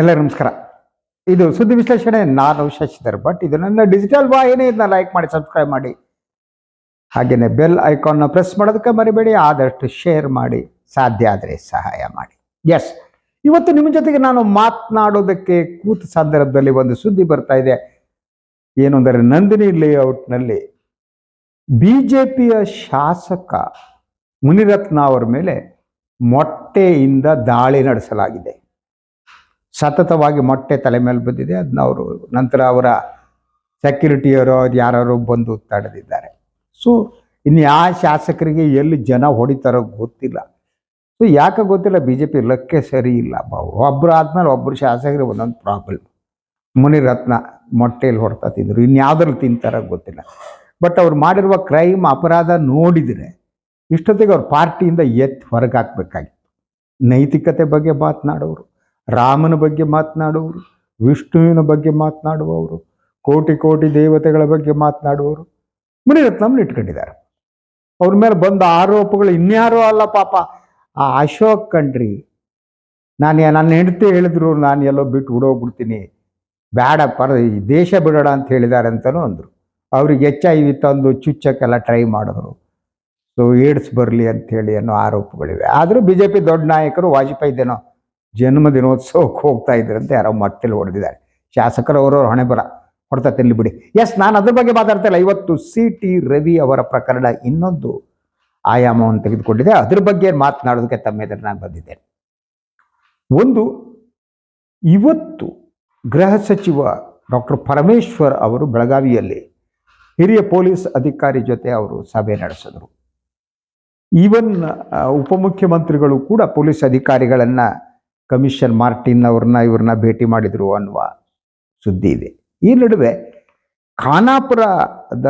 ಎಲ್ಲ ನಮಸ್ಕಾರ. ಇದು ಸುದ್ದಿ ವಿಶ್ಲೇಷಣೆ. ನಾನು ಶಶಿಧರ್ ಬಟ್ ಇದು ನನ್ನ ಡಿಜಿಟಲ್ ವಾಹಿನಿ ಇದನ್ನ ಲೈಕ್ ಮಾಡಿ ಸಬ್ಸ್ಕ್ರೈಬ್ ಮಾಡಿ. ಹಾಗೆಯೇ ಬೆಲ್ ಐಕಾನ್ನ ಪ್ರೆಸ್ ಮಾಡೋದಕ್ಕೆ ಮರಿಬೇಡಿ. ಆದಷ್ಟು ಶೇರ್ ಮಾಡಿ. ಸಾಧ್ಯ ಆದರೆ ಸಹಾಯ ಮಾಡಿ. ಎಸ್ ಇವತ್ತು ನಿಮ್ಮ ಜೊತೆಗೆ ನಾನು ಮಾತನಾಡೋದಕ್ಕೆ ಕೂತ ಸಂದರ್ಭದಲ್ಲಿ ಒಂದು ಸುದ್ದಿ ಬರ್ತಾ ಇದೆ. ಏನು ಅಂದರೆ ನಂದಿನಿ ಲೇಔಟ್ನಲ್ಲಿ ಬಿ ಜೆ ಪಿಯ ಶಾಸಕ ಮುನಿರತ್ನ ಅವರ ಮೇಲೆ ಮೊಟ್ಟೆಯಿಂದ ದಾಳಿ ನಡೆಸಲಾಗಿದೆ. ಸತತವಾಗಿ ಮೊಟ್ಟೆ ತಲೆ ಮೇಲೆ ಬಂದಿದೆ ಅದನ್ನ ಅವರು ನಂತರ ಅವರ ಸೆಕ್ಯೂರಿಟಿಯವರು ಅವ್ರು ಯಾರು ಬಂದು ತಡೆದಿದ್ದಾರೆ. ಸೊ ಇನ್ನು ಯಾವ ಶಾಸಕರಿಗೆ ಎಲ್ಲಿ ಜನ ಹೊಡಿತಾರೋ ಗೊತ್ತಿಲ್ಲ. ಸೊ ಯಾಕೆ ಗೊತ್ತಿಲ್ಲ? ಬಿ ಜೆ ಪಿ ಲಕ್ಕೆ ಸರಿ ಇಲ್ಲ. ಒಬ್ಬರು ಆದ್ಮೇಲೆ ಒಬ್ಬರು ಶಾಸಕರಿಗೆ ಒಂದೊಂದು ಪ್ರಾಬ್ಲಮ್ ಮುನಿರತ್ನ ಮೊಟ್ಟೆಯಲ್ಲಿ ಹೊಡ್ತಾ ತಿಂದರು. ಇನ್ಯಾವ್ದ್ರಲ್ಲಿ ತಿಂತಾರೋ ಗೊತ್ತಿಲ್ಲ. ಬಟ್ ಅವ್ರು ಮಾಡಿರುವ ಕ್ರೈಮ್ ಅಪರಾಧ ನೋಡಿದರೆ ಇಷ್ಟೊತ್ತಿಗೆ ಅವ್ರ ಪಾರ್ಟಿಯಿಂದ ಎತ್ತಿ ಹೊರಗಾಕಬೇಕಾಗಿತ್ತು. ನೈತಿಕತೆ ಬಗ್ಗೆ ಮಾತನಾಡೋರು. ರಾಮನ ಬಗ್ಗೆ ಮಾತನಾಡುವರು, ವಿಷ್ಣುವಿನ ಬಗ್ಗೆ ಮಾತನಾಡುವವರು, ಕೋಟಿ ಕೋಟಿ ದೇವತೆಗಳ ಬಗ್ಗೆ ಮಾತನಾಡುವವರು. ಮುನಿರತ್ನಮ್ನ ಇಟ್ಕೊಂಡಿದ್ದಾರೆ. ಅವ್ರ ಮೇಲೆ ಬಂದ ಆರೋಪಗಳು ಇನ್ಯಾರೋ ಅಲ್ಲ ಪಾಪ. ಆ ಅಶೋಕ್ ಕಣ್ರಿ, ನಾನು ನನ್ನ ಹೆಂಡತಿ ಹೇಳಿದ್ರು, ನಾನು ಎಲ್ಲೋ ಬಿಟ್ಟು ಬಿಡೋಗ್ಬಿಡ್ತೀನಿ ಬೇಡ ಪರ, ಈ ದೇಶ ಬಿಡೋಣ ಅಂತ ಹೇಳಿದ್ದಾರೆ ಅಂತಲೂ ಅಂದರು. ಅವ್ರಿಗೆ ಎಚ್ ಐ ವಿ ತಂದು ಚುಚ್ಚಕ್ಕೆಲ್ಲ ಟ್ರೈ ಮಾಡಿದ್ರು. ಸೊ, ಏಡ್ಸ್ ಬರಲಿ ಅಂಥೇಳಿ ಅನ್ನೋ ಆರೋಪಗಳಿವೆ. ಆದರೂ ಬಿ ಜೆ ಪಿ ದೊಡ್ಡ ನಾಯಕರು ವಾಜಪೇಯಿದೇನೋ ಜನ್ಮ ದಿನೋತ್ಸವಕ್ಕೆ ಹೋಗ್ತಾ ಇದ್ರಂತೆ ಯಾರೋ ಮಟ್ಟಲ್ಲಿ ಹೊಡೆದಿದ್ದಾರೆ. ಶಾಸಕರು ಅವರವ್ರ ಹಣೆ ಬರ. ಹೊಡ್ತಾ ತಿನ್ಲಿ ಬಿಡಿ. ಎಸ್ ನಾನು ಅದ್ರ ಬಗ್ಗೆ ಮಾತಾಡ್ತಾ ಇಲ್ಲ. ಇವತ್ತು ಸಿ ಟಿ ರವಿ ಅವರ ಪ್ರಕರಣ ಇನ್ನೊಂದು ಆಯಾಮವನ್ನು ತೆಗೆದುಕೊಂಡಿದೆ. ಅದ್ರ ಬಗ್ಗೆ ಮಾತನಾಡೋದಕ್ಕೆ ತಮ್ಮ ಎದುರು ನಾನು ಬಂದಿದ್ದೇನೆ. ಒಂದು, ಇವತ್ತು ಗೃಹ ಸಚಿವ ಡಾಕ್ಟರ್ ಪರಮೇಶ್ವರ್ ಅವರು ಬೆಳಗಾವಿಯಲ್ಲಿ ಹಿರಿಯ ಪೊಲೀಸ್ ಅಧಿಕಾರಿ ಜೊತೆ ಅವರು ಸಭೆ ನಡೆಸಿದರು. ಈವನ್ ಉಪಮುಖ್ಯಮಂತ್ರಿಗಳು ಕೂಡ ಪೊಲೀಸ್ ಅಧಿಕಾರಿಗಳನ್ನ ಕಮಿಷನ್ ಮಾರ್ಟಿನ್ ಅವ್ರನ್ನ ಇವ್ರನ್ನ ಭೇಟಿ ಮಾಡಿದರು ಅನ್ನುವ ಸುದ್ದಿ ಇದೆ. ಈ ನಡುವೆ ಖಾನಾಪುರದ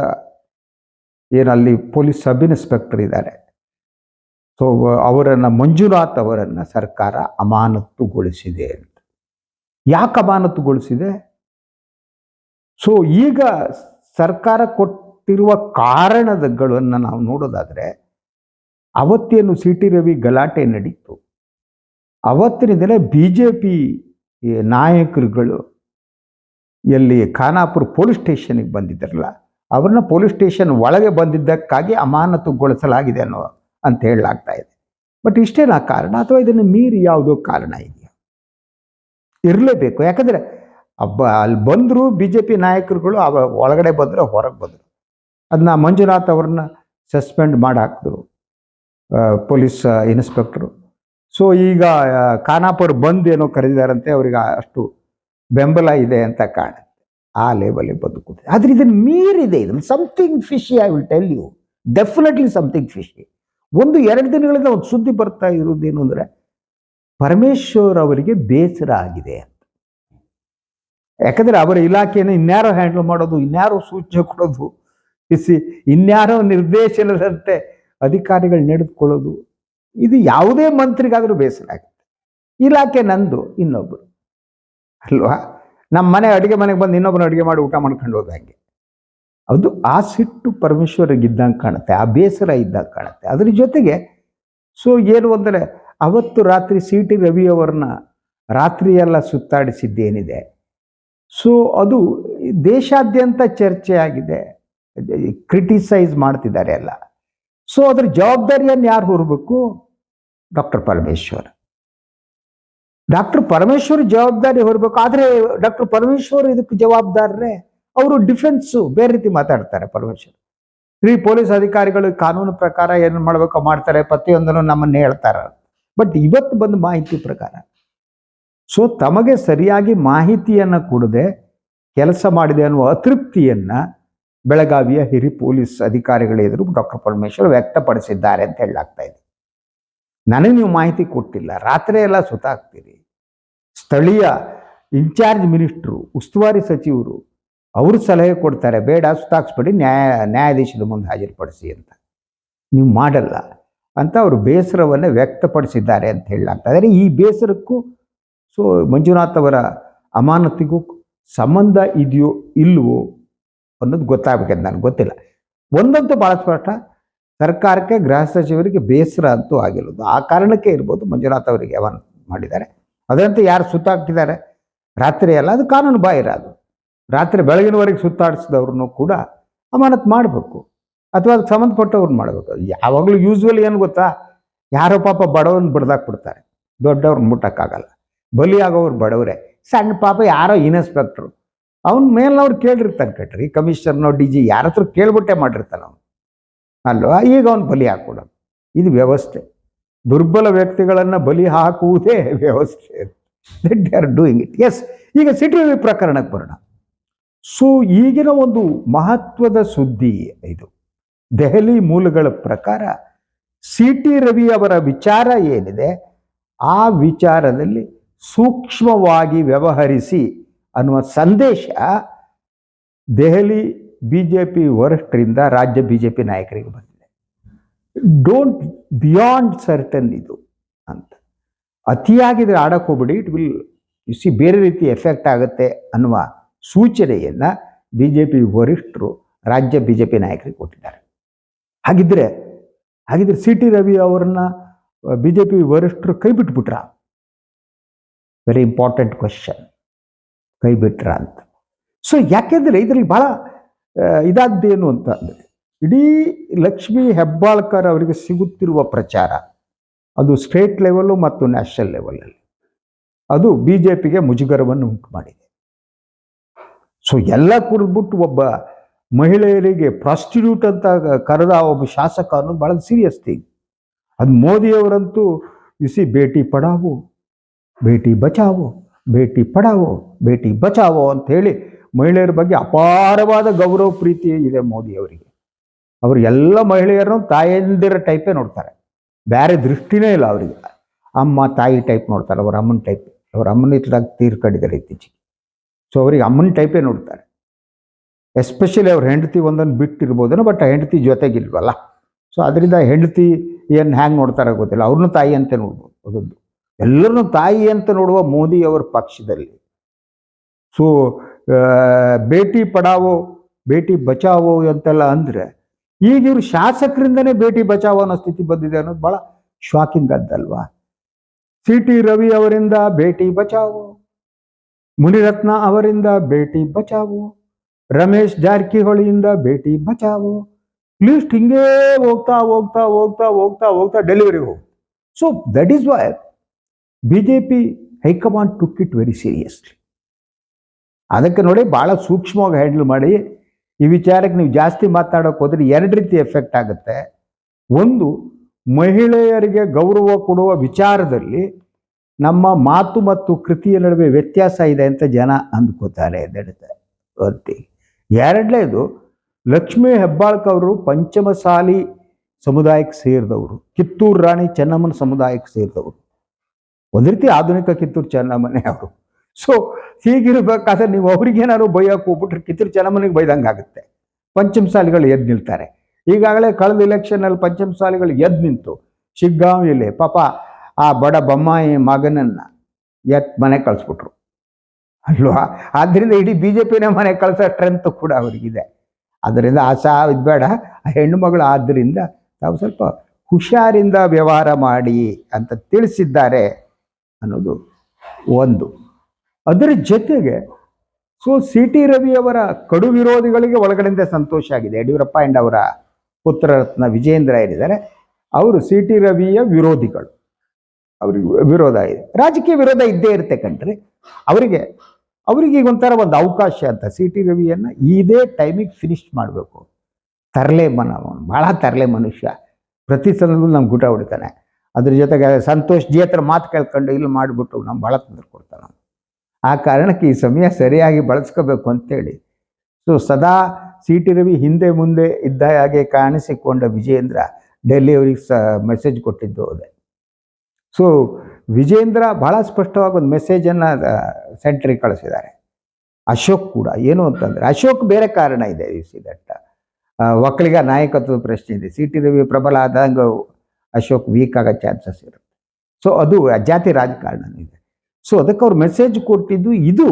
ಏನಲ್ಲಿ ಪೊಲೀಸ್ ಸಬ್ ಇನ್ಸ್ಪೆಕ್ಟರ್ ಇದ್ದಾರೆ. ಸೊ, ಅವರನ್ನು ಮಂಜುನಾಥ್ ಅವರನ್ನು ಸರ್ಕಾರ ಅಮಾನತುಗೊಳಿಸಿದೆ ಅಂತ. ಯಾಕೆ ಅಮಾನತುಗೊಳಿಸಿದೆ? ಸೊ, ಈಗ ಸರ್ಕಾರ ಕೊಟ್ಟಿರುವ ಕಾರಣಗಳನ್ನು ನಾವು ನೋಡೋದಾದರೆ ಅವತ್ತೇನು ಸಿ ಟಿ ರವಿ ಗಲಾಟೆ ನಡೀತು. ಅವತ್ತಿನ ದಿನ ಬಿ ಜೆ ಪಿ ನಾಯಕರುಗಳು ಎಲ್ಲಿ ಖಾನಾಪುರ ಪೊಲೀಸ್ ಸ್ಟೇಷನಿಗೆ ಬಂದಿದ್ದಾರಲ್ಲ, ಅವ್ರನ್ನ ಪೊಲೀಸ್ ಸ್ಟೇಷನ್ ಒಳಗೆ ಬಂದಿದ್ದಕ್ಕಾಗಿ ಅಮಾನತುಗೊಳಿಸಲಾಗಿದೆ ಅನ್ನೋ ಅಂತ ಹೇಳಲಾಗ್ತಾ ಇದೆ. ಬಟ್ ಇಷ್ಟೇನಾ, ಕಾರಣ ಅಥವಾ ಇದನ್ನು ಮೀರಿ ಯಾವುದೋ ಕಾರಣ ಇದೆಯಾ? ಇರಲೇಬೇಕು. ಯಾಕಂದರೆ ಅಬ್ಬ, ಅಲ್ಲಿ ಬಂದರೂ ಬಿ ಜೆ ಪಿ ನಾಯಕರುಗಳು ಅವ ಒಳಗಡೆ ಬಂದರೆ ಹೊರಗೆ ಬಂದರು. ಅದನ್ನ ಮಂಜುನಾಥ್ ಅವ್ರನ್ನ ಸಸ್ಪೆಂಡ್ ಮಾಡಿ ಪೊಲೀಸ್ ಇನ್ಸ್ಪೆಕ್ಟ್ರು. ಸೊ ಈಗ ಖಾನಾಪುರ್ ಬಂದ್ ಏನೋ ಕರೆದಿದ್ದಾರಂತೆ, ಅವ್ರಿಗೆ ಅಷ್ಟು ಬೆಂಬಲ ಇದೆ ಅಂತ ಕಾಣುತ್ತೆ. ಆ ಲೆವೆಲಿಗೆ ಬಂದು ಕೂತಿದೆ. ಆದ್ರೆ ಇದನ್ನು ಮೀರಿದೆ, ಇದನ್ನು something fishy I will tell you definitely something fishy ಒಂದು ಎರಡು ದಿನಗಳಿಂದ ಒಂದು ಸುದ್ದಿ ಬರ್ತಾ ಇರೋದೇನು ಅಂದರೆ, ಪರಮೇಶ್ವರ್ ಅವರಿಗೆ ಬೇಸರ ಆಗಿದೆ ಅಂತ. ಯಾಕಂದ್ರೆ ಅವರ ಇಲಾಖೆಯನ್ನು ಇನ್ಯಾರೋ ಹ್ಯಾಂಡಲ್ ಮಾಡೋದು, ಇನ್ಯಾರೋ ಸೂಚನೆ ಕೊಡೋದು ಇಸಿ ಇನ್ಯಾರೋ ನಿರ್ದೇಶನದಂತೆ ಅಧಿಕಾರಿಗಳು ನಡೆದುಕೊಳ್ಳೋದು ಇದು ಯಾವುದೇ ಮಂತ್ರಿಗಾದರೂ ಬೇಸರ ಆಗುತ್ತೆ. ಇಲಾಖೆ ನಂದು ಇನ್ನೊಬ್ಬರು ಅಲ್ವಾ? ನಮ್ಮ ಮನೆ ಅಡುಗೆ ಮನೆಗೆ ಬಂದು ಇನ್ನೊಬ್ಬನ ಅಡುಗೆ ಮಾಡಿ ಊಟ ಮಾಡ್ಕೊಂಡು ಹೋದಂಗೆ ಅದು ಆ ಸಿಟ್ಟು ಪರಮೇಶ್ವರಿಗೆ ಇದ್ದಂಗೆ ಕಾಣುತ್ತೆ, ಆ ಬೇಸರ ಇದ್ದಂಗೆ ಕಾಣುತ್ತೆ. ಅದ್ರ ಜೊತೆಗೆ, ಸೊ ಏನು ಅಂದರೆ, ಅವತ್ತು ರಾತ್ರಿ ಸಿ ಟಿ ರವಿ ಅವರನ್ನ ರಾತ್ರಿಯೆಲ್ಲ ಸುತ್ತಾಡಿಸಿದ್ದೇನಿದೆ ಸೊ ಅದು ದೇಶಾದ್ಯಂತ ಚರ್ಚೆಯಾಗಿದೆ. ಕ್ರಿಟಿಸೈಸ್ ಮಾಡ್ತಿದ್ದಾರೆ ಎಲ್ಲ. ಸೊ ಅದ್ರ ಜವಾಬ್ದಾರಿಯನ್ನು ಯಾರು ಹೊರಬೇಕು? ಡಾಕ್ಟರ್ ಪರಮೇಶ್ವರ್. ಡಾಕ್ಟರ್ ಪರಮೇಶ್ವರ್ ಜವಾಬ್ದಾರಿ ಹೊರಬೇಕು. ಆದರೆ ಡಾಕ್ಟರ್ ಪರಮೇಶ್ವರ್ ಇದಕ್ಕೆ ಜವಾಬ್ದಾರರೇ ಅವರು ಡಿಫೆನ್ಸು ಬೇರೆ ರೀತಿ ಮಾತಾಡ್ತಾರೆ ಪರಮೇಶ್ವರ್. ಈ ಪೊಲೀಸ್ ಅಧಿಕಾರಿಗಳು ಕಾನೂನು ಪ್ರಕಾರ ಏನು ಮಾಡಬೇಕು ಮಾಡ್ತಾರೆ, ಪ್ರತಿಯೊಂದನ್ನು ನಮ್ಮನ್ನು ಹೇಳ್ತಾರೆ. ಬಟ್ ಇವತ್ತು ಬಂದ ಮಾಹಿತಿ ಪ್ರಕಾರ ಸೊ ತಮಗೆ ಸರಿಯಾಗಿ ಮಾಹಿತಿಯನ್ನು ಕೊಡದೆ ಕೆಲಸ ಮಾಡಿದೆ ಅನ್ನುವ ಅತೃಪ್ತಿಯನ್ನ ಬೆಳಗಾವಿಯ ಹಿರಿ ಪೊಲೀಸ್ ಅಧಿಕಾರಿಗಳ ಎದುರು ಡಾಕ್ಟರ್ ಪರಮೇಶ್ವರ್ ವ್ಯಕ್ತಪಡಿಸಿದ್ದಾರೆ ಅಂತ ಹೇಳಲಾಗ್ತಾ ಇದೆ. ನನಗೆ ನೀವು ಮಾಹಿತಿ ಕೊಟ್ಟಿಲ್ಲ. ರಾತ್ರಿ ಎಲ್ಲ ಸುತ್ತಾಗ್ತೀರಿ ಸ್ಥಳೀಯ ಇನ್ಚಾರ್ಜ್ ಮಿನಿಸ್ಟ್ರು, ಉಸ್ತುವಾರಿ ಸಚಿವರು ಅವರು ಸಲಹೆ ಕೊಡ್ತಾರೆ. ಬೇಡ, ಸುತ್ತಾಕ್ಸ್ಬೇಡಿ, ನ್ಯಾಯ, ನ್ಯಾಯಾಧೀಶರ ಮುಂದೆ ಹಾಜರುಪಡಿಸಿ ಅಂತ. ನೀವು ಮಾಡಲ್ಲ ಅಂತ ಅವರು ಬೇಸರವನ್ನು ವ್ಯಕ್ತಪಡಿಸಿದ್ದಾರೆ ಅಂತ ಹೇಳಲಾಗ್ತದೆ ಈ ಬೇಸರಕ್ಕೂ ಸೊ ಮಂಜುನಾಥ್ ಅವರ ಅಮಾನತಿಗೂ ಸಂಬಂಧ ಇದೆಯೋ ಇಲ್ಲವೋ ಅನ್ನೋದು ಗೊತ್ತಾಗಬೇಕಂತ ನನಗೆ ಗೊತ್ತಿಲ್ಲ. ಒಂದಂತೂ ಭಾಳ ಸ್ಪಷ್ಟ. ಸರ್ಕಾರಕ್ಕೆ, ಗೃಹ ಸಚಿವರಿಗೆ ಬೇಸರ ಅಂತೂ ಆಗಿರೋದು. ಆ ಕಾರಣಕ್ಕೆ ಇರ್ಬೋದು ಮಂಜುನಾಥ್ ಅವರಿಗೆ ಅವನ್ ಮಾಡಿದ್ದಾರೆ. ಅದರಂತೆ ಯಾರು ಸುತ್ತಾಕ್ತಿದ್ದಾರೆ ರಾತ್ರಿ ಅಲ್ಲ, ಅದು ಕಾನೂನು ಬಾಹಿರ ಅದು. ರಾತ್ರಿ ಬೆಳಗಿನವರೆಗೆ ಸುತ್ತಾಡಿಸಿದವ್ರನ್ನೂ ಕೂಡ ಅಮಾನತ್ ಮಾಡಬೇಕು. ಅಥವಾ ಅದಕ್ಕೆ ಸಂಬಂಧಪಟ್ಟವ್ರನ್ನ ಮಾಡಬೇಕು. ಯಾವಾಗಲೂ ಯೂಸ್ವಲಿ ಏನು ಗೊತ್ತಾ? ಯಾರೋ ಪಾಪ ಬಡವನ್ ಬಿಡ್ದಾಕ್ಬಿಡ್ತಾರೆ. ದೊಡ್ಡವ್ರನ್ನ ಮುಟ್ಟಕ್ಕಾಗಲ್ಲ. ಬಲಿಯಾಗೋರು ಬಡವರೇ. ಸಣ್ಣ ಪಾಪ ಯಾರೋ ಇನ್ಸ್ಪೆಕ್ಟ್ರು. ಅವ್ನ ಮೇಲವ್ರು ಕೇಳಿರ್ತಾನೆ ಕಟ್ರಿ ಕಮಿಷನರ್ನೋ, ಡಿ ಜಿ ಯಾರ ಹತ್ರ ಕೇಳ್ಬಿಟ್ಟೆ ಮಾಡಿರ್ತಾನೆ ಅವನು. ಅಲ್ವಾ ಈಗ ಅವನು ಬಲಿ ಹಾಕ್ಕೊಡೋದು. ಇದು ವ್ಯವಸ್ಥೆ. ದುರ್ಬಲ ವ್ಯಕ್ತಿಗಳನ್ನು ಬಲಿ ಹಾಕುವುದೇ ವ್ಯವಸ್ಥೆ they are doing it yes ಈಗ ಸಿಟಿ ಪ್ರಕರಣಕ್ಕೆ ಬರೋಣ. ಸೊ ಈಗಿನ ಒಂದು ಮಹತ್ವದ ಸುದ್ದಿ ಇದು. ದೆಹಲಿ ಮೂಲಗಳ ಪ್ರಕಾರ ಸಿ ಟಿ ರವಿ ಅವರ ವಿಚಾರ ಏನಿದೆ, ಆ ವಿಚಾರದಲ್ಲಿ ಸೂಕ್ಷ್ಮವಾಗಿ ವ್ಯವಹರಿಸಿ ಅನ್ನುವ ಸಂದೇಶ ದೆಹಲಿ ಬಿ ಜೆ ಪಿ ವರಿಷ್ಠರಿಂದ ರಾಜ್ಯ ಬಿ ಜೆ ಪಿ ನಾಯಕರಿಗೆ ಬಂದಿದೆ. ಡೋಂಟ್ ಬಿಯಾಂಡ್ ಸರ್ಟನ್ ಇದು ಅಂತ. ಅತಿಯಾಗಿದ್ರೆ ಆಡಕ್ಕೆ ಹೋಗ್ಬಿಡಿ. ಇಟ್ ವಿಲ್ ಯು ಸಿ ಬೇರೆ ರೀತಿ ಎಫೆಕ್ಟ್ ಆಗುತ್ತೆ ಅನ್ನುವ ಸೂಚನೆಯನ್ನು ಬಿ ಜೆ ಪಿ ವರಿಷ್ಠರು ರಾಜ್ಯ ಬಿ ಜೆ ಪಿ ನಾಯಕರಿಗೆ ಕೊಟ್ಟಿದ್ದಾರೆ. ಹಾಗಿದ್ರೆ ಹಾಗಿದ್ರೆ ಸಿ ಟಿ ರವಿ ಅವರನ್ನ ಬಿ ಜೆ ಪಿ ವರಿಷ್ಠರು ಕೈ ಬಿಟ್ಬಿಟ್ರ? ವೆರಿ ಇಂಪಾರ್ಟೆಂಟ್ ಕ್ವಶನ್ ಕೈ ಬಿಟ್ರ ಅಂತ. ಸೊ ಯಾಕೆಂದರೆ ಇದರಲ್ಲಿ ಭಾಳ ಇದಾದ್ದೇನು ಅಂತ ಅಂದರೆ ಇಡೀ ಲಕ್ಷ್ಮೀ ಹೆಬ್ಬಾಳ್ಕರ್ ಅವರಿಗೆ ಸಿಗುತ್ತಿರುವ ಪ್ರಚಾರ ಅದು ಸ್ಟೇಟ್ ಲೆವೆಲ್ಲು ಮತ್ತು ನ್ಯಾಷನಲ್ ಲೆವೆಲಲ್ಲಿ ಅದು ಬಿ ಜೆ ಪಿಗೆ ಮುಜುಗರವನ್ನು ಉಂಟು ಮಾಡಿದೆ. ಸೊ ಎಲ್ಲ ಕುಡಿದ್ಬಿಟ್ಟು ಒಬ್ಬ ಮಹಿಳೆಯರಿಗೆ ಪ್ರಾಸ್ಟಿಟ್ಯೂಟ್ ಅಂತ ಕರೆದ ಒಬ್ಬ ಶಾಸಕ ಅನ್ನೋದು ಭಾಳ ಸೀರಿಯಸ್ ಥಿಂಗ್ ಅದು ಮೋದಿಯವರಂತೂ ಇಸಿ ಭೇಟಿ ಪಡಾವೋ ಭೇಟಿ ಬಚಾವೋ ಭೇಟಿ ಪಡಾವೋ ಭೇಟಿ ಬಚಾವೋ ಅಂತ ಹೇಳಿ ಮಹಿಳೆಯರ ಬಗ್ಗೆ ಅಪಾರವಾದ ಗೌರವ ಪ್ರೀತಿ ಇದೆ ಮೋದಿ ಅವರಿಗೆ. ಅವರು ಎಲ್ಲ ಮಹಿಳೆಯರನ್ನು ತಾಯಂದಿರ ಟೈಪೇ ನೋಡ್ತಾರೆ. ಬೇರೆ ದೃಷ್ಟಿನೇ ಇಲ್ಲ ಅವರಿಗೆ. ಅಮ್ಮ, ತಾಯಿ ಟೈಪ್ ನೋಡ್ತಾರೆ, ಅವ್ರ ಅಮ್ಮನ ಟೈಪ್ ಅವ್ರ ಅಮ್ಮನ ಇತ್ತದಾಗ ತೀರ್ಕೊಂಡಿದ್ದಾರೆ ಇತ್ತೀಚೆಗೆ. ಸೊ ಅವರಿಗೆ ಅಮ್ಮನ ಟೈಪೇ ನೋಡ್ತಾರೆ. ಎಸ್ಪೆಷಲಿ ಅವ್ರ ಹೆಂಡತಿ ಒಂದನ್ನು ಬಿಟ್ಟಿರ್ಬೋದೇನೋ ಬಟ್ ಹೆಂಡತಿ ಜೊತೆಗಿಲ್ವಲ್ಲ. ಸೊ ಅದರಿಂದ ಹೆಂಡತಿ ಏನು ಹ್ಯಾಂಗೆ ನೋಡ್ತಾರೆ ಗೊತ್ತಿಲ್ಲ. ಅವ್ರನ್ನೂ ತಾಯಿ ಅಂತ ನೋಡ್ಬೋದು. ಅದೊಂದು. ಎಲ್ಲರನ್ನೂ ತಾಯಿ ಅಂತ ನೋಡುವ ಮೋದಿ ಅವರ ಪಕ್ಷದಲ್ಲಿ ಸೊ ಭೇಟಿ ಪಡಾವೋ, ಭೇಟಿ ಬಚಾವೋ ಅಂತೆಲ್ಲ ಅಂದರೆ ಈಗ ಇವರು ಶಾಸಕರಿಂದನೇ ಭೇಟಿ ಬಚಾವೋ ಅನ್ನೋ ಸ್ಥಿತಿ ಬಂದಿದೆ ಅನ್ನೋದು ಭಾಳ ಶಾಕಿಂಗ್ ಅದ್ದಲ್ವಾ ಸಿ ಟಿ ರವಿ ಅವರಿಂದ ಭೇಟಿ ಬಚಾವೋ, ಮುನಿರತ್ನ ಅವರಿಂದ ಭೇಟಿ ಬಚಾವೋ, ರಮೇಶ್ ಜಾರಕಿಹೊಳಿಯಿಂದ ಭೇಟಿ ಬಚಾವೋ ಲೀಸ್ಟ್ ಹಿಂಗೇ ಹೋಗ್ತಾ ಹೋಗ್ತಾ ಹೋಗ್ತಾ ಹೋಗ್ತಾ ಹೋಗ್ತಾ ಡೆಲಿವರಿ ಹೋಗ್ತಾ. So that is why B J P high command took it very seriously ಅದಕ್ಕೆ ನೋಡಿ ಭಾಳ ಸೂಕ್ಷ್ಮವಾಗಿ ಹ್ಯಾಂಡಲ್ ಮಾಡಿ, ಈ ವಿಚಾರಕ್ಕೆ ನೀವು ಜಾಸ್ತಿ ಮಾತಾಡೋಕೆ ಹೋದರೆ ಎರಡು ರೀತಿ ಎಫೆಕ್ಟ್ ಆಗುತ್ತೆ. ಒಂದು, ಮಹಿಳೆಯರಿಗೆ ಗೌರವ ಕೊಡುವ ವಿಚಾರದಲ್ಲಿ ನಮ್ಮ ಮಾತು ಮತ್ತು ಕೃತಿಯ ನಡುವೆ ವ್ಯತ್ಯಾಸ ಇದೆ ಅಂತ ಜನ ಅಂದ್ಕೋತಾರೆ ಒತ್ತಿ ಎರಡನೇದು, ಲಕ್ಷ್ಮೀ ಹೆಬ್ಬಾಳ್ಕ ಅವರು ಪಂಚಮಸಾಲಿ ಸಮುದಾಯಕ್ಕೆ ಸೇರಿದವರು. ಕಿತ್ತೂರು ರಾಣಿ ಚೆನ್ನಮ್ಮನ ಸಮುದಾಯಕ್ಕೆ ಸೇರಿದವರು. ಒಂದು ರೀತಿ ಆಧುನಿಕ ಕಿತ್ತೂರು ಚೆನ್ನಮ್ಮನೇ ಅವರು. ಸೊ ಹೀಗಿರ್ಬೇಕಾದ್ರೆ ನೀವು ಅವ್ರಿಗೇನಾದ್ರು ಬೈಯಕ್ಕೆ ಹೋಗ್ಬಿಟ್ರೆ ಕಿತ್ತೂರು ಚೆನ್ನಮ್ಮನಿಗೆ ಬೈದಂಗೆ ಆಗುತ್ತೆ. ಪಂಚಮಸಾಲಿಗಳು ಎದ್ದು ನಿಲ್ತಾರೆ. ಈಗಾಗಲೇ ಕಳೆದ ಇಲೆಕ್ಷನಲ್ಲಿ ಪಂಚಮಸಾಲಿಗಳು ಎದ್ದು ನಿಂತು ಶಿಗ್ಗಾಂವಿಲಿ ಪಾಪ ಆ ಬಡ ಬೊಮ್ಮಾಯಿ ಮಗನನ್ನ ಎತ್ ಮನೆ ಕಳಿಸ್ಬಿಟ್ರು. ಅಲ್ವಾ? ಆದ್ದರಿಂದ ಇಡೀ ಬಿ ಜೆ ಪಿನೇ ಮನೆ ಕಳಿಸೋ ಸ್ಟ್ರೆಂತ್ ಕೂಡ ಅವರಿಗಿದೆ. ಅದರಿಂದ ಆಸಾ ಇದು ಬೇಡ. ಆ ಹೆಣ್ಣು ಮಗಳು ಆದ್ದರಿಂದ ತಾವು ಸ್ವಲ್ಪ ಹುಷಾರಿಂದ ವ್ಯವಹಾರ ಮಾಡಿ ಅಂತ ತಿಳಿಸಿದ್ದಾರೆ ಅನ್ನೋದು ಒಂದು. ಅದರ ಜೊತೆಗೆ ಸೊ ಸಿ ಟಿ ರವಿಯವರ ಕಡು ವಿರೋಧಿಗಳಿಗೆ ಒಳಗಡೆಯಿಂದ ಸಂತೋಷ ಆಗಿದೆ. ಯಡಿಯೂರಪ್ಪ ಆ್ಯಂಡ್ ಅವರ ಪುತ್ರರತ್ನ ವಿಜೇಂದ್ರ ಏನಿದ್ದಾರೆ ಅವರು ಸಿ ಟಿ ರವಿಯ ವಿರೋಧಿಗಳು. ಅವ್ರಿಗೆ ವಿರೋಧ ಇದೆ. ರಾಜಕೀಯ ವಿರೋಧ ಇದ್ದೇ ಇರುತ್ತೆ ಕಣ್ರಿ ಅವರಿಗೆ ಅವರಿಗೆ ಈಗ ಒಂಥರ ಒಂದು ಅವಕಾಶ ಅಂತ ಸಿ ಟಿ ರವಿಯನ್ನು ಇದೇ ಟೈಮಿಗೆ ಫಿನಿಶ್ ಮಾಡಬೇಕು. ತರಲೆ ಮನ ಭಾಳ ತರಲೆ ಮನುಷ್ಯ. ಪ್ರತಿ ಸಲದಲ್ಲೂ ನಮ್ಮ ಗುಟ ಹೊಡಿತಾನೆ. ಅದ್ರ ಜೊತೆಗೆ ಸಂತೋಷ್ ಜಿ ಹತ್ರ ಮಾತು ಕೇಳ್ಕೊಂಡು ಇಲ್ಲಿ ಮಾಡಿಬಿಟ್ಟು ನಮ್ಗೆ ಭಾಳ ತೊಂದರೆ ಕೊಡ್ತಾನೆ. ಆ ಕಾರಣಕ್ಕೆ ಈ ಸಮಯ ಸರಿಯಾಗಿ ಬಳಸ್ಕೋಬೇಕು ಅಂತೇಳಿ. ಸೊ, ಸದಾ ಸಿ ಟಿ ರವಿ ಹಿಂದೆ ಮುಂದೆ ಇದ್ದ ಹಾಗೆ ಕಾಣಿಸಿಕೊಂಡ ವಿಜೇಂದ್ರ ಡೆಲ್ಲಿಯವರಿಗೆ ಸ ಮೆಸೇಜ್ ಕೊಟ್ಟಿದ್ದು ಅದೇ. ಸೊ, ವಿಜೇಂದ್ರ ಬಹಳ ಸ್ಪಷ್ಟವಾಗಿ ಒಂದು ಮೆಸೇಜನ್ನು ಸೆಂಟ್ರಿಗೆ ಕಳಿಸಿದ್ದಾರೆ. ಅಶೋಕ್ ಕೂಡ, ಏನು ಅಂತಂದರೆ, ಅಶೋಕ್ ಬೇರೆ ಕಾರಣ ಇದೆ ಯು ಸಿ ದಟ್ ಒಕ್ಕಲಿಗ ನಾಯಕತ್ವದ ಪ್ರಶ್ನೆ ಇದೆ. ಸಿ ಟಿ ರವಿ ಪ್ರಬಲ ಆದಂಗೆ ಅಶೋಕ್ ವೀಕ್ ಆಗೋ ಚಾನ್ಸಸ್ ಇರುತ್ತೆ. ಸೊ, ಅದು ಜಾತಿ ರಾಜಕಾರಣ ಇದೆ. ಸೊ ಅದಕ್ಕೆ ಅವ್ರು ಮೆಸೇಜ್ ಕೊಟ್ಟಿದ್ದು ಇದು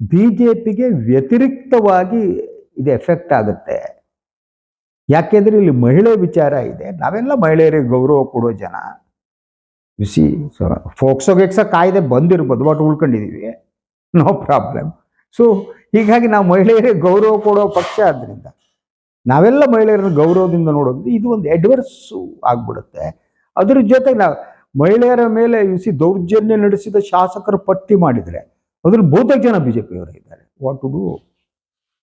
ಬಿ ಜೆ ಪಿಗೆ ವ್ಯತಿರಿಕ್ತವಾಗಿ ಇದು ಎಫೆಕ್ಟ್ ಆಗುತ್ತೆ. ಯಾಕೆಂದ್ರೆ ಇಲ್ಲಿ ಮಹಿಳೆ ವಿಚಾರ ಇದೆ. ನಾವೆಲ್ಲ ಮಹಿಳೆಯರಿಗೆ ಗೌರವ ಕೊಡೋ ಜನ. ಸಿ ಸೊ ಫೋಕ್ಸೋ ಗೆಕ್ಸೋ ಕಾಯ್ದೆ ಬಂದಿರ್ಬೋದು ಬಟ್ ಉಳ್ಕೊಂಡಿದ್ದೀವಿ ನೋ ಪ್ರಾಬ್ಲಮ್ ಸೊ ಹೀಗಾಗಿ ನಾವು ಮಹಿಳೆಯರಿಗೆ ಗೌರವ ಕೊಡೋ ಪಕ್ಷ ಆದ್ರಿಂದ, ನಾವೆಲ್ಲ ಮಹಿಳೆಯರನ್ನು ಗೌರವದಿಂದ ನೋಡೋದು ಇದು ಒಂದು ಎಡ್ವರ್ಸು ಆಗ್ಬಿಡುತ್ತೆ. ಅದ್ರ ಜೊತೆಗೆ ನಾವು ಮಹಿಳೆಯರ ಮೇಲೆ ಇಸಿ ದೌರ್ಜನ್ಯ ನಡೆಸಿದ ಶಾಸಕರ ಪಟ್ಟಿ ಮಾಡಿದರೆ ಅದ್ರಲ್ಲಿ ಬಹುತೇಕ ಜನ ಬಿಜೆಪಿಯವರು ಇದ್ದಾರೆ. ವಾಟ್ ಟು ಡೂ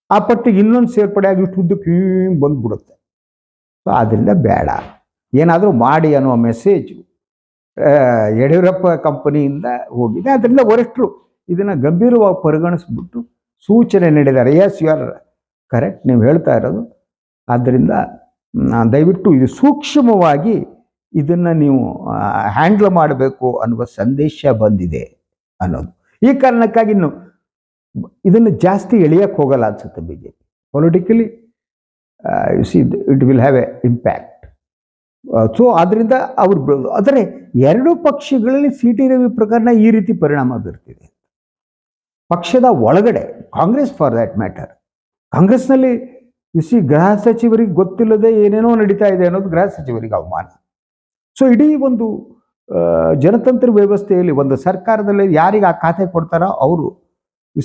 ಆ ಪಟ್ಟಿಗೆ ಇನ್ನೊಂದು ಸೇರ್ಪಡೆ ಆಗಿ ಇಷ್ಟು ಉದ್ದಕ್ಕೆ ಬಂದ್ಬಿಡುತ್ತೆ. ಸೊ ಅದರಿಂದ ಬೇಡ. ಏನಾದರೂ ಮಾಡಿ ಅನ್ನುವ ಮೆಸೇಜು ಯಡಿಯೂರಪ್ಪ ಕಂಪನಿಯಿಂದ ಹೋಗಿದೆ. ಅದರಿಂದ ವರಿಷ್ಠರು ಇದನ್ನು ಗಂಭೀರವಾಗಿ ಪರಿಗಣಿಸ್ಬಿಟ್ಟು ಸೂಚನೆ ನೀಡಿದ್ದಾರೆ. ಎಸ್ ಯು ಆರ್ ಕರೆಕ್ಟ್ ನೀವು ಹೇಳ್ತಾ ಇರೋದು. ಆದ್ದರಿಂದ ದಯವಿಟ್ಟು ಇದು ಸೂಕ್ಷ್ಮವಾಗಿ ಇದನ್ನು ನೀವು ಹ್ಯಾಂಡ್ಲ್ ಮಾಡಬೇಕು ಅನ್ನುವ ಸಂದೇಶ ಬಂದಿದೆ ಅನ್ನೋದು. ಈ ಕಾರಣಕ್ಕಾಗಿ ಇನ್ನು ಇದನ್ನು ಜಾಸ್ತಿ ಎಳೆಯಕ್ಕೆ ಹೋಗಲ್ಲ ಅನ್ಸುತ್ತೆ B J P politically you see it will have a impact so ಆದ್ದರಿಂದ ಅವ್ರು ಬೆಳೆದು ಆದರೆ ಎರಡು ಪಕ್ಷಗಳಲ್ಲಿ ಸಿ ಟಿ ರವಿ ಪ್ರಕರಣ ಈ ರೀತಿ ಪರಿಣಾಮ ಬೀರ್ತಿದೆ. ಪಕ್ಷದ ಒಳಗಡೆ, ಕಾಂಗ್ರೆಸ್ ಫಾರ್ ದ್ಯಾಟ್ ಮ್ಯಾಟರ್ ಕಾಂಗ್ರೆಸ್ನಲ್ಲಿ ಯು ಸಿ ಗೃಹ ಸಚಿವರಿಗೆ ಗೊತ್ತಿಲ್ಲದೆ ಏನೇನೋ ನಡೀತಾ ಇದೆ ಅನ್ನೋದು ಗೃಹ ಸಚಿವರಿಗೆ ಅವಮಾನ. ಸೊ ಇಡೀ ಒಂದು ಜನತಂತ್ರ ವ್ಯವಸ್ಥೆಯಲ್ಲಿ ಒಂದು ಸರ್ಕಾರದಲ್ಲಿ ಯಾರಿಗೆ ಆ ಖಾತೆ ಕೊಡ್ತಾರೋ ಅವರು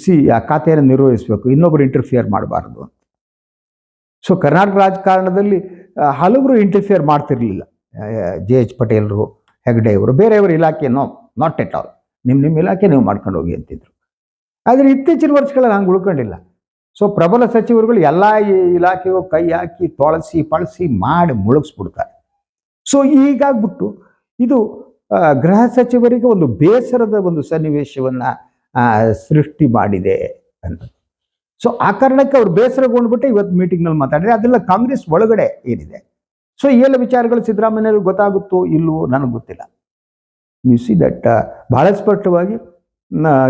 ಸಿ ಆ ಖಾತೆಯನ್ನು ನಿರ್ವಹಿಸಬೇಕು. ಇನ್ನೊಬ್ಬರು ಇಂಟರ್ಫಿಯರ್ ಮಾಡಬಾರ್ದು ಅಂತ. ಸೊ ಕರ್ನಾಟಕ ರಾಜಕಾರಣದಲ್ಲಿ ಹಲವರು ಇಂಟರ್ಫಿಯರ್ ಮಾಡ್ತಿರ್ಲಿಲ್ಲ. ಜೆ ಎಚ್ ಪಟೇಲ್ರು ಹೆಗ್ಡೆ ಬೇರೆಯವ್ರ ಬೇರೆಯವರು ಇಲಾಖೆ ನೋ ನಾಟ್ ಎಟ್ ಆಲ್ ನಿಮ್ಮ ನಿಮ್ಮ ಇಲಾಖೆ ನೀವು ಮಾಡ್ಕೊಂಡು ಹೋಗಿ ಅಂತಿದ್ರು. ಆದರೆ ಇತ್ತೀಚಿನ ವರ್ಷಗಳಲ್ಲಿ ಹಂಗೆ ಉಳ್ಕೊಂಡಿಲ್ಲ. ಸೊ ಪ್ರಬಲ ಸಚಿವರುಗಳು ಎಲ್ಲ ಇಲಾಖೆಗೂ ಕೈ ಹಾಕಿ, ತೊಳಸಿ, ಪಳಸಿ ಮಾಡಿ ಮುಳುಗಿಸ್ಬಿಡ್ತಾರೆ. ಸೊ ಈಗಾಗ್ಬಿಟ್ಟು ಇದು ಗೃಹ ಸಚಿವರಿಗೆ ಒಂದು ಬೇಸರದ ಒಂದು ಸನ್ನಿವೇಶವನ್ನ ಸೃಷ್ಟಿ ಮಾಡಿದೆ ಅಂತ ಸೊ ಆ ಕಾರಣಕ್ಕೆ ಅವ್ರು ಬೇಸರಗೊಂಡ್ಬಿಟ್ಟು ಇವತ್ತು ಮೀಟಿಂಗ್ನಲ್ಲಿ ಮಾತಾಡಿದ್ರೆ ಅದೆಲ್ಲ ಕಾಂಗ್ರೆಸ್ ಒಳಗಡೆ ಏನಿದೆ? ಸೊ ಎಲ್ಲ ವಿಚಾರಗಳು ಸಿದ್ದರಾಮಯ್ಯವ್ರಿಗೆ ಗೊತ್ತಾಗುತ್ತೋ ಇಲ್ಲವೋ ನನಗೆ ಗೊತ್ತಿಲ್ಲ. ಯು ಸಿ ದಟ್ ಬಹಳ ಸ್ಪಷ್ಟವಾಗಿ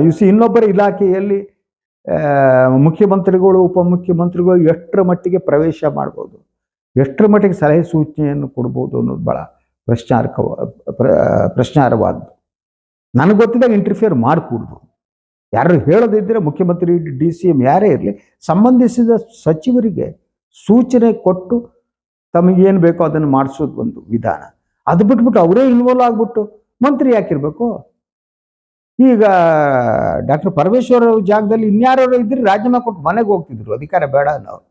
ಯು ಸಿ ಇನ್ನೊಬ್ಬರ ಇಲಾಖೆಯಲ್ಲಿ ಮುಖ್ಯಮಂತ್ರಿಗಳು, ಉಪಮುಖ್ಯಮಂತ್ರಿಗಳು ಎಷ್ಟರ ಮಟ್ಟಿಗೆ ಪ್ರವೇಶ ಮಾಡ್ಬೋದು? ಎಷ್ಟರ ಮಟ್ಟಿಗೆ ಸಲಹೆ ಸೂಚನೆಯನ್ನು ಕೊಡ್ಬೋದು ಅನ್ನೋದು ಭಾಳ ಪ್ರಶ್ನಾರ್ಹ ಪ್ರಶ್ನಾರ್ಹವಾದ್ದು. ನನಗೆ ಗೊತ್ತಿದ್ದಾಗ ಇಂಟರ್ಫಿಯರ್ ಮಾಡಿಕೊಡ್ದು. ಯಾರು ಹೇಳದಿದ್ದರೆ ಮುಖ್ಯಮಂತ್ರಿ, ಡಿ ಸಿ ಎಂ ಯಾರೇ ಇರಲಿ, ಸಂಬಂಧಿಸಿದ ಸಚಿವರಿಗೆ ಸೂಚನೆ ಕೊಟ್ಟು ತಮಗೇನು ಬೇಕೋ ಅದನ್ನು ಮಾಡಿಸೋದು ಒಂದು ವಿಧಾನ. ಅದು ಬಿಟ್ಬಿಟ್ಟು ಅವರೇ ಇನ್ವಾಲ್ವ್ ಆಗಿಬಿಟ್ಟು ಮಂತ್ರಿ ಯಾಕಿರಬೇಕು? ಈಗ ಡಾಕ್ಟರ್ ಪರಮೇಶ್ವರ ಜಾಗದಲ್ಲಿ ಇನ್ಯಾರೋ ಇದ್ರೆ ರಾಜೀನಾಮೆ ಕೊಟ್ಟು ಮನೆಗೆ ಹೋಗ್ತಿದ್ರು. ಅಧಿಕಾರ ಬೇಡ ಅನ್ನೋರು.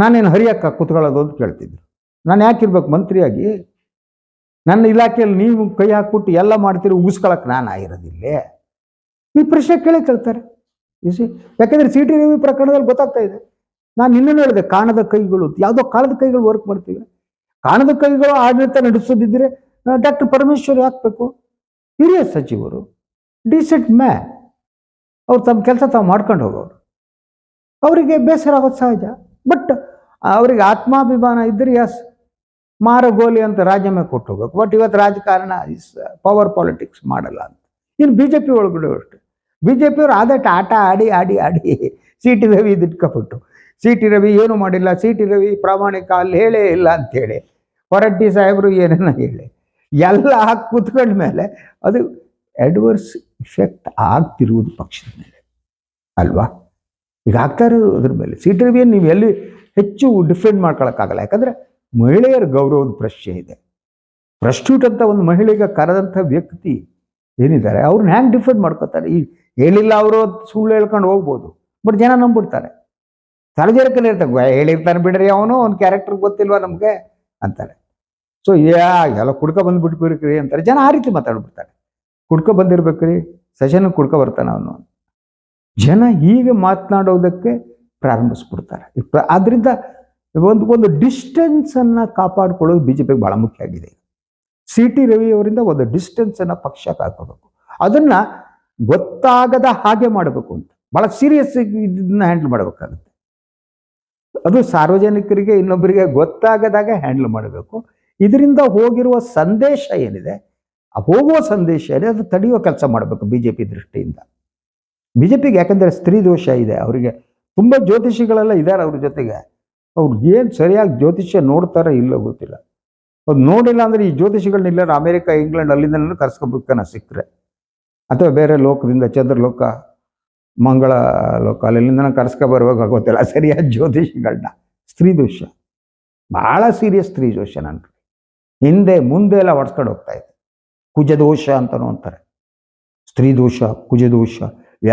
ನಾನೇನು ಹರಿಯಕ್ಕ ಕೂತ್ಕೊಳ್ಳೋದು ಅಂತ ಕೇಳ್ತಿದ್ರು. ನಾನು ಯಾಕಿರ್ಬೇಕು ಮಂತ್ರಿಯಾಗಿ? ನನ್ನ ಇಲಾಖೆಯಲ್ಲಿ ನೀವು ಕೈ ಹಾಕ್ಬಿಟ್ಟು ಎಲ್ಲ ಮಾಡ್ತೀರಿ, ಉಗಿಸ್ಕೊಳಕ್ ನಾನು ಆಗಿರೋದಿಲ್ಲ. ಈ ಪ್ರಶ್ನೆ ಕೇಳಿ ಕೇಳ್ತಾರೆ. ಸಿ ಯಾಕಂದ್ರೆ ಸಿ ಟಿ ರವಿ ಪ್ರಕರಣದಲ್ಲಿ ಗೊತ್ತಾಗ್ತಾ ಇದೆ. ನಾನು ನಿನ್ನೆ ಹೇಳಿದೆ, ಕಾಣದ ಕೈಗಳು ಯಾವುದೋ ಕಾಲದ ಕೈಗಳು ವರ್ಕ್ ಮಾಡ್ತೀವಿ. ಕಾಣದ ಕೈಗಳು ಆಡಳಿತ ನಡೆಸೋದಿದ್ರೆ ಡಾಕ್ಟರ್ ಪರಮೇಶ್ವರ್ ಹಾಕ್ಬೇಕು. ಹಿರಿಯ ಸಚಿವರು ಡಿಸೆಂಟ್ ಮ್ಯಾ ಅವ್ರು ತಮ್ಮ ಕೆಲಸ ತಾವು ಮಾಡ್ಕೊಂಡು ಹೋಗೋರು. ಅವರಿಗೆ ಬೇಸರ ಆಗೋದು ಸಹಜ. ಬಟ್ ಅವರಿಗೆ ಆತ್ಮಾಭಿಮಾನ ಇದ್ರೆ ಎಸ್ ಮಾರಗೋಲಿ ಅಂತ ರಾಜೀನಾಮೆ ಕೊಟ್ಟು ಹೋಗ್ಬೇಕು. ಬಟ್ ಇವತ್ತು ರಾಜಕಾರಣ ಇಸ್ ಪವರ್ ಪಾಲಿಟಿಕ್ಸ್ ಮಾಡಲ್ಲ ಅಂತ. ಇನ್ನು ಬಿ ಜೆ ಪಿ ಒಳಗಡೆ ಅಷ್ಟೆ. ಬಿ ಜೆ ಪಿಯವರು ಆದಟ್ಟು ಆಟ ಆಡಿ ಆಡಿ ಆಡಿ ಸಿ ಟಿ ರವಿ ಇದಿಟ್ಕೊಬಿಟ್ಟು ಸಿ ಟಿ ರವಿ ಏನು ಮಾಡಿಲ್ಲ ಸಿ ಟಿ ರವಿ ಪ್ರಾಮಾಣಿಕ ಅಲ್ಲಿ ಹೇಳೇ ಇಲ್ಲ ಅಂತೇಳಿ ಹೊರಟ್ಟಿ ಸಾಹೇಬರು ಏನೇನ ಹೇಳಿ. ಎಲ್ಲ ಹಾಕಿ ಕೂತ್ಕೊಂಡ ಮೇಲೆ ಅದು ಅಡ್ವರ್ಸ್ ಇಫೆಕ್ಟ್ ಆಗ್ತಿರುವುದು ಪಕ್ಷದ ಮೇಲೆ. ಅಲ್ವಾ? ಈಗ ಆಗ್ತಾ ಇರೋದು ಅದ್ರ ಮೇಲೆ. ಸಿ ಟಿ ರವಿಯನ್ನು ನೀವು ಎಲ್ಲಿ ಹೆಚ್ಚು ಡಿಫೆಂಡ್ ಮಾಡ್ಕೊಳಕ್ಕಾಗಲ್ಲ. ಯಾಕಂದರೆ ಮಹಿಳೆಯರ ಗೌರವದ ಪ್ರಶ್ನೆ ಇದೆ. ಪ್ರಸ್ಟ್ಯೂಟ್ ಅಂತ ಒಂದು ಮಹಿಳೆಗೆ ಕರೆದಂಥ ವ್ಯಕ್ತಿ ಏನಿದ್ದಾರೆ ಅವ್ರನ್ನ ಹ್ಯಾಂಗೆ ಡಿಫೆಂಡ್ ಮಾಡ್ಕೋತಾರೆ? ಈ ಹೇಳಿಲ್ಲ ಅವರು ಸುಳ್ಳು ಹೇಳ್ಕೊಂಡು ಹೋಗ್ಬೋದು. ಬಟ್ ಜನ ನಂಬಿಡ್ತಾರೆ ಸಾರ್ವಜನಿಕನೇ ಇರ್ತಾರೆ "ವ್ಯಾ, ಹೇಳಿರ್ತಾನೆ ಬಿಡ್ರಿ ಅವನು ಅವ್ನ ಕ್ಯಾರೆಕ್ಟರ್ ಗೊತ್ತಿಲ್ವಾ ನಮಗೆ? ಅಂತಾರೆ. ಸೊ ಯಾ ಎಲ್ಲ ಕುಡ್ಕ ಬಂದ್ಬಿಟ್ಬಿಡ್ರಿ ಅಂತಾರೆ. ಜನ ಆ ರೀತಿ ಮಾತಾಡ್ಬಿಡ್ತಾರೆ. ಕುಡ್ಕ ಬಂದಿರ್ಬೇಕ್ರಿ ಸೆಷನ್ ಕುಡ್ಕ ಬರ್ತಾನೆ ಅವನು ಜನ ಹೀಗೆ ಮಾತನಾಡೋದಕ್ಕೆ ಪ್ರಾರಂಭಿಸ್ಬಿಡ್ತಾರೆ. ಆದ್ದರಿಂದ ಒಂದು ಒಂದು ಡಿಸ್ಟೆನ್ಸನ್ನು ಕಾಪಾಡ್ಕೊಳ್ಳೋದು ಬಿ ಜೆ ಪಿಗೆ ಬಹಳ ಮುಖ್ಯ ಆಗಿದೆ. ಸಿ ಟಿ ರವಿ ಅವರಿಂದ ಒಂದು ಡಿಸ್ಟೆನ್ಸನ್ನು ಪಕ್ಷಕ್ಕೆ ಪಕ್ಷ ಅದನ್ನು ಗೊತ್ತಾಗದ ಹಾಗೆ ಮಾಡಬೇಕು ಅಂತ. ಬಹಳ ಸೀರಿಯಸ್ ಇದನ್ನ ಹ್ಯಾಂಡಲ್ ಮಾಡಬೇಕಾಗುತ್ತೆ. ಅದು ಸಾರ್ವಜನಿಕರಿಗೆ, ಇನ್ನೊಬ್ಬರಿಗೆ ಗೊತ್ತಾಗದಾಗ ಹ್ಯಾಂಡಲ್ ಮಾಡಬೇಕು. ಇದರಿಂದ ಹೋಗಿರುವ ಸಂದೇಶ ಏನಿದೆ, ಆ ಹೋಗುವ ಸಂದೇಶ ಏನಿದೆ, ಅದು ತಡೆಯುವ ಕೆಲಸ ಮಾಡಬೇಕು ಬಿ ಜೆ ಪಿ ದೃಷ್ಟಿಯಿಂದ. ಬಿ ಜೆ ಪಿಗೆ ಯಾಕಂದರೆ ಸ್ತ್ರೀ ದೋಷ ಇದೆ, ಅವರಿಗೆ ತುಂಬ ಜ್ಯೋತಿಷಿಗಳೆಲ್ಲ ಇದ್ದಾರೆ ಅವ್ರ ಜೊತೆಗೆ. ಅವ್ರು ಏನು ಸರಿಯಾಗಿ ಜ್ಯೋತಿಷ್ಯ ನೋಡ್ತಾರೋ ಇಲ್ಲೋ ಗೊತ್ತಿಲ್ಲ. ಅವ್ರು ನೋಡಿಲ್ಲ ಅಂದರೆ ಈ ಜ್ಯೋತಿಷಿಗಳನ್ನ ಇಲ್ಲ ಅಮೇರಿಕ, ಇಂಗ್ಲೆಂಡ್ ಅಲ್ಲಿಂದ ಕರ್ಸ್ಕೊಬೇಕನ್ನ ಸಿಕ್ಕರೆ. ಅಥವಾ ಬೇರೆ ಲೋಕದಿಂದ ಚಂದ್ರಲೋಕ, ಮಂಗಳ ಲೋಕ ಅಲ್ಲಿಂದ ಕರ್ಸ್ಕೊ ಬರುವಾಗ ಗೊತ್ತಿಲ್ಲ ಸರಿಯಾದ ಜ್ಯೋತಿಷಿಗಳನ್ನ ಸ್ತ್ರೀ ದೋಷ. ಭಾಳ ಸೀರಿಯಸ್ ಸ್ತ್ರೀ ದೋಷ ನನ್ನ ಹಿಂದೆ ಮುಂದೆ ಎಲ್ಲ ಹೊಡ್ಸ್ಕೊಂಡು ಹೋಗ್ತಾ ಇದೆ ಕುಜದೋಷ ಅಂತನೂ ಅಂತಾರೆ. ಸ್ತ್ರೀ ದೋಷ, ಕುಜದೋಷ.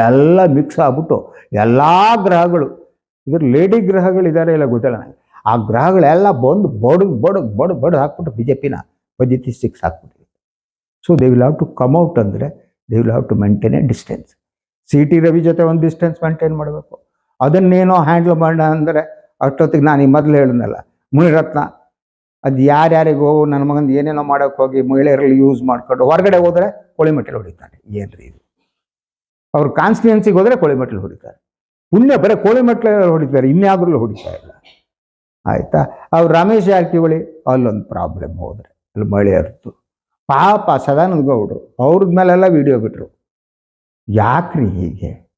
ಎಲ್ಲ ಮಿಕ್ಸ್ ಆಗ್ಬಿಟ್ಟು ಎಲ್ಲ ಗ್ರಹಗಳು ಇದ್ರ ಲೇಡಿ ಗ್ರಹಗಳಿದ್ದಾರೆ ಇಲ್ಲ ಗೊತ್ತಿಲ್ಲ ನನಗೆ. ಆ ಗ್ರಹಗಳೆಲ್ಲ ಬಂದು ಬಡಗ್ ಬಡಗ್ ಬಡ ಬಡ ಹಾಕ್ಬಿಟ್ಟು ಬಿ ಜೆ ಪಿನ ಪದ್ಧತಿ six ಹಾಕ್ಬಿಟ್ಟಿದೆ. So they will have to come out ಅಂದರೆ they will have to maintain a distance C T Ravi ಜೊತೆ ಒಂದು ಡಿಸ್ಟೆನ್ಸ್ ಮೇಂಟೈನ್ ಮಾಡಬೇಕು. ಅದನ್ನೇನೋ ಹ್ಯಾಂಡ್ಲ್ ಮಾಡೋಣ ಅಂದರೆ ಅಷ್ಟೊತ್ತಿಗೆ ನಾನು ಈ ಮೊದಲು ಹೇಳಿದ್ನಲ್ಲ, ಮುನಿರತ್ನ, ಅದು ಯಾರ್ಯಾರಿಗೋ ನನ್ನ ಮಗಂದು ಏನೇನೋ ಮಾಡೋಕ್ಕೋಗಿ ಮಹಿಳೆಯರಲ್ಲಿ ಯೂಸ್ ಮಾಡ್ಕೊಂಡು ಹೊರಗಡೆ ಹೋದರೆ ಕೋಳಿಮಟ್ಟಲು ಹೊಡಿತಾರೆ ರೀ ಇದು? ಅವ್ರ ಕಾನ್ಸ್ಟಿಟ್ಯೂನ್ಸಿಗೆ ಹೋದರೆ ಕೋಳಿಮೆಟ್ಲು ಹೊಡಿತಾರೆ. ಪುಣ್ಯ ಬರೀ ಕೋಳಿಮಟ್ಟಲು ಹೊಡಿತಾರೆ, ಇನ್ಯಾವ್ದ್ರಲ್ಲೂ ಹೊಡಿತಾ ಇಲ್ಲ. ಆಯ್ತಾ? ಅವ್ರು ರಮೇಶ್ ಜಾರಕಿಹೊಳಿ ಅಲ್ಲೊಂದು ಪ್ರಾಬ್ಲಮ್ ಹೋದ್ರೆ, ಅಲ್ಲಿ ಮಹಿಳೆಯರದ್ದು ಪಾಪ ಸದಾನಂದ ಗೌಡ್ರು, ಅವ್ರದ್ ಮೇಲೆಲ್ಲ ವಿಡಿಯೋ ಬಿಟ್ರು. ಯಾಕ್ರಿ ಹೀಗೆ?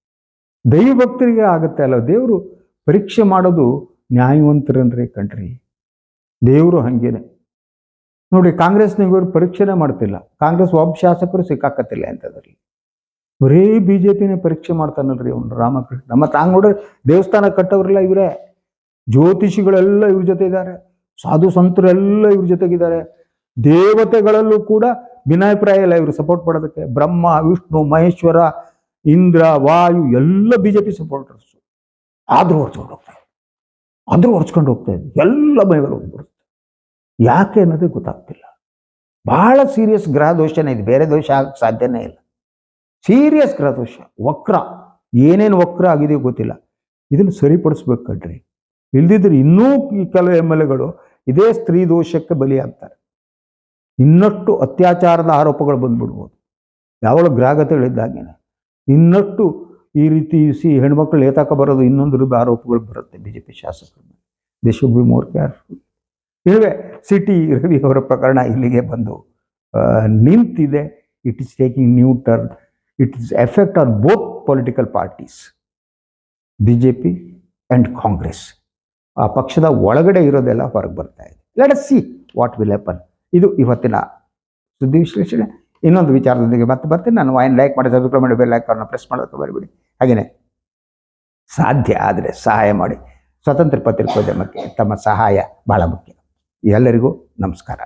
ದೈವಭಕ್ತರಿಗೆ ಆಗುತ್ತೆ ಅಲ್ಲ, ದೇವರು ಪರೀಕ್ಷೆ ಮಾಡೋದು ನ್ಯಾಯವಂತರನ್ರಿ ಕಣ್ರಿ. ದೇವರು ಹಾಗೇನೆ. ನೋಡಿ ಕಾಂಗ್ರೆಸ್ನಿಗವರು ಪರೀಕ್ಷೆನೇ ಮಾಡ್ತಿಲ್ಲ. ಕಾಂಗ್ರೆಸ್ ಒಬ್ಬ ಶಾಸಕರು ಸಿಕ್ಕಾಕತ್ತಿಲ್ಲ ಅಂತದ್ರಲ್ಲಿ. ಬರೀ ಬಿ ಜೆ ಪಿನೇ ಪರೀಕ್ಷೆ ಮಾಡ್ತಾನಲ್ರಿ ಅವ್ನು ರಾಮಕೃಷ್ಣ. ಮತ್ತೆ ಹಂಗ್ ನೋಡ್ರಿ, ದೇವಸ್ಥಾನ ಕಟ್ಟವ್ರಲ್ಲ ಇವರೇ. ಜ್ಯೋತಿಷಿಗಳೆಲ್ಲ ಇವ್ರ ಜೊತೆ ಇದ್ದಾರೆ ಸಾಧು ಸಂತರೆಲ್ಲ ಇವ್ರ ಜೊತೆಗಿದ್ದಾರೆ ದೇವತೆಗಳಲ್ಲೂ ಕೂಡ ಭಿನ್ನಾಭಿಪ್ರಾಯ ಇಲ್ಲ ಇವರು ಸಪೋರ್ಟ್ ಮಾಡೋದಕ್ಕೆ. ಬ್ರಹ್ಮ, ವಿಷ್ಣು, ಮಹೇಶ್ವರ, ಇಂದ್ರ, ವಾಯು, ಎಲ್ಲ ಬಿ ಜೆ ಪಿ ಸಪೋರ್ಟರ್ಸ್ ಆದ್ರೂ ಹೊರ್ಚ್ಕೊಂಡು ಹೋಗ್ತಾ ಇದ್ರು. ಆದ್ರೂ ಹೊರ್ಸ್ಕೊಂಡು ಹೋಗ್ತಾ ಇದ್ರು. ಎಲ್ಲ ಮೈಗಳು ಹೋಗ್ಬಿಡುತ್ತೆ ಯಾಕೆ ಅನ್ನೋದೇ ಗೊತ್ತಾಗ್ತಿಲ್ಲ. ಬಹಳ ಸೀರಿಯಸ್ ಗ್ರಹ ದೋಷನೇ ಇದು. ಬೇರೆ ದೋಷ ಆಗಕ್ಕೆ ಸಾಧ್ಯನೇ ಇಲ್ಲ. ಸೀರಿಯಸ್ ಗ್ರಹ ದೋಷ ವಕ್ರ. ಏನೇನು ವಕ್ರ ಆಗಿದೆಯೋ ಗೊತ್ತಿಲ್ಲ. ಇದನ್ನು ಸರಿಪಡಿಸ್ಬೇಕು ಕಣ್ರಿ. ಇಲ್ದಿದ್ರೆ ಇನ್ನೂ ಈ ಕೆಲವು ಎಂ ಎಲ್ ಎಗಳು ಇದೇ ಸ್ತ್ರೀ ದೋಷಕ್ಕೆ ಬಲಿಯಾಗ್ತಾರೆ. ಇನ್ನಷ್ಟು ಅತ್ಯಾಚಾರದ ಆರೋಪಗಳು ಬಂದ್ಬಿಡ್ಬೋದು. ಯಾವಳು ಗ್ರಾಹಕತೆಗಳಿದ್ದಾಗೇನೆ ಇನ್ನಷ್ಟು ಈ ರೀತಿ ಸಿ ಹೆಣ್ಮಕ್ಳು ಏತಾಕ ಬರೋದು ಇನ್ನೊಂದು ರೂಪ ಆರೋಪಗಳು ಬರುತ್ತೆ ಬಿ ಜೆ ಪಿ ಶಾಸಕರ ಮೇಲೆ. They should be more careful ಇರುವೆ ಸಿಟಿ ರವಿ ಅವರ ಪ್ರಕರಣ ಇಲ್ಲಿಗೆ ಬಂದು ನಿಂತಿದೆ. It is taking new turn it effect effect both B J P and Congress ಆ ಪಕ್ಷದ ಒಳಗಡೆ ಇರೋದೆಲ್ಲ ಹೊರಗೆ ಬರ್ತಾ ಇದೆ. Let see what will happen ಇದು ಇವತ್ತಿನ ಸುದ್ದಿ ವಿಶ್ಲೇಷಣೆ. ಇನ್ನೊಂದು ವಿಚಾರದೊಂದಿಗೆ ಮತ್ತೆ ಬರ್ತೀನಿ. ನಾನು ವಾಯಿನ್ ಲೈಕ್ ಮಾಡಿ ಸಬ್ಸ್ಕ್ರೈಬ್ ಮಾಡಿ ಬೆಲ್ ಐಕಾನ್ನ ಪ್ರೆಸ್ ಮಾಡೋದಕ್ಕೆ ಬರಬೇಡಿ. ಹಾಗೆಯೇ ಸಾಧ್ಯ ಆದರೆ ಸಹಾಯ ಮಾಡಿ. ಸ್ವತಂತ್ರ ಪತ್ರಿಕೋದ್ಯಮಕ್ಕೆ ತಮ್ಮ ಸಹಾಯ ಭಾಳ ಮುಖ್ಯ. ಎಲ್ಲರಿಗೂ ನಮಸ್ಕಾರ.